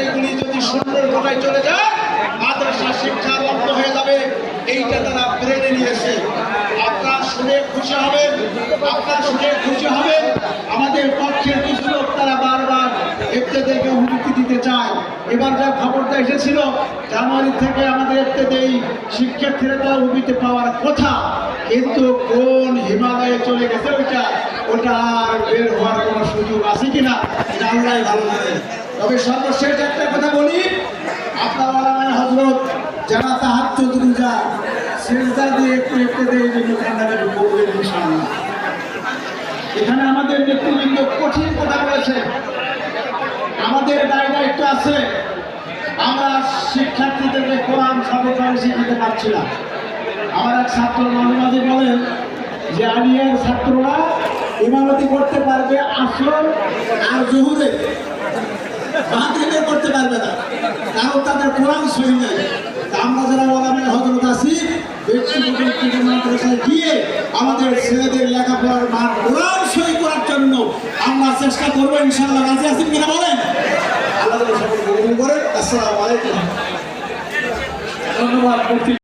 মাদ্রাসায় চলে যায়, মাদ্রাসা শিক্ষা বন্ধ হয়ে যাবে। এইটা তারা ব্রেনে নিয়েছে। আপনার শুনে খুশি হবেন, আপনার শুনে খুশি হবেন। আমাদের পক্ষের কিছু লোক তারা বারবার এফতেদেরকে হুমকি দিতে চায়। এবার যা খবরটা এসেছিল, জানুয়ারি থেকে আমাদের এফতেদে এই শিক্ষার্থীরা তারা হুমকিতে পাওয়ার কথা, কিন্তু কোন হিমালয়ে চলে গেছে ওইটা, ওটা আর বের হওয়ার কোনো সুযোগ আছে কিনা আল্লাহ ভালো জানেন তবে সর্বশেষ একটা কথা বলি। আপনার হজরত যারা তাহার চৌধুরী যা সেজদা দিয়ে একটু একটু দিয়ে এখানে আমাদের নেতৃবৃন্দ কঠিন কথা বলেছে। আমাদের দায় দায়িত্ব আছে। আমরা শিক্ষার্থীদেরকে কোরআন সর্বকালে শিখাতে পারছি না। আমার এক ছাত্র মাঝে মাঝে বলেন যে আলিয়ার ছাত্ররা ইমামতি করতে পারবে আসল আর জহুরে। মাগরিবে করতে পারবে না। কারণ তাদের কোরআন সহি নাই। আমরা যারা ওলামের হজরত আছি ব্যক্তিগত মাদ্রাসায় গিয়ে আমাদের ছেলেদের লেখাপড়ার মান কোরআন সহি করার জন্য আমরা চেষ্টা করব ইনশাল্লাহ রাজি আছেন কিনা বলেন? আল্লাহ সকল করেন। আসসালামু আলাইকুম। ধন্যবাদ